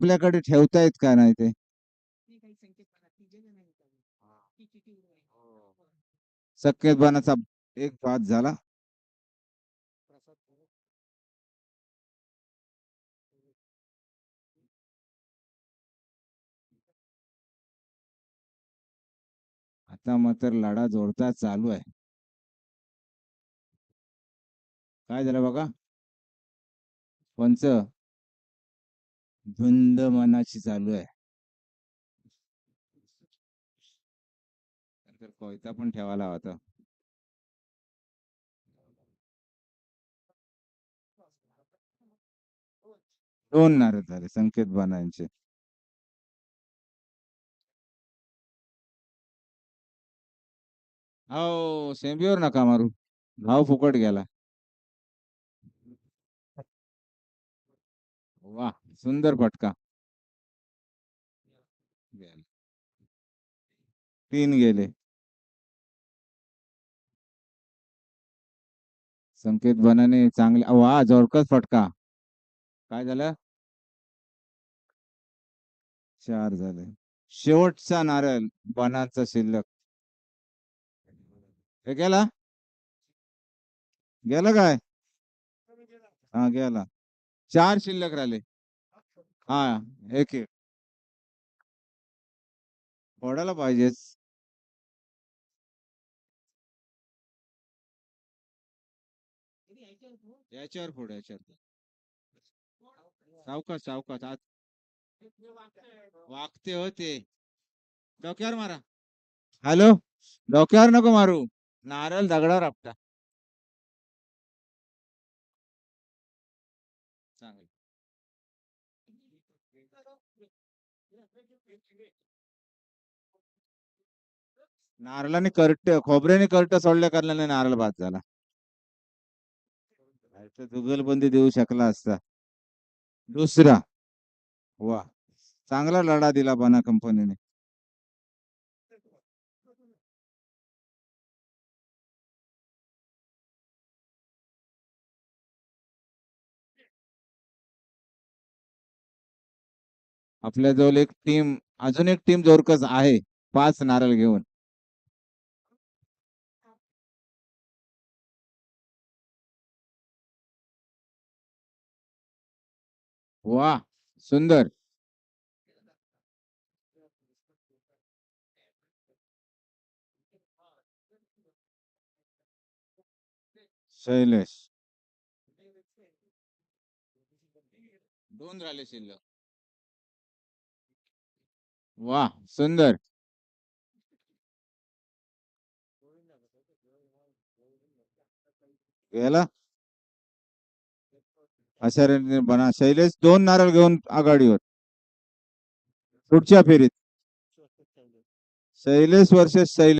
आपल्याकडे ठेवतायत का नाही ते? शक्यतपणाचा एक पास झाला. आता मात्र लढा जोडता चालू आहे. काय झालं बघा? पंच धुंद मनाची चालू आहे. तर कोयता पण ठेवायला होता दोन नारद झाले संकेत बाणांचे. हो सेंबीवर नका मारू. भाव फुकट गेला. वा सुंदर फटका. तीन गेले. संकेत बनाने चांगले वा जोरकस फटका. काय झालं? चार झाले. शेवटचा नारळ बनाचा शिल्लक. हे गेला? गेला काय? हा गेला. चार शिल्लक राहिले. हा एक एक फोडायला पाहिजेच. याच्यावर फोड याच्यावर सावकाश सावकाश. आज वागते होते डोक्यावर मारा. हॅलो? डोक्यावर नको मारू. नारळ दगडावर आपटा. नारळाने करट खोबऱ्याने करट सोडल्या कारणाने नारळ बाद झाला. जुगलबंदी देऊ शकला असता. दुसरा वा चांगला लढा दिला बना कंपनीने. आपल्याजवळ एक टीम अजून एक टीम जोरकस आहे. पाच नारळ घेऊन. वा सुंदर. शैलेश. दोन राहिले शिल्लक. वा सुंदर. गेला? अशा रीतीने बना शैलेश दोन नारळ घेऊन आघाडीवर. पुढच्या फेरीत. शैलेश वर्सेस शैलेश.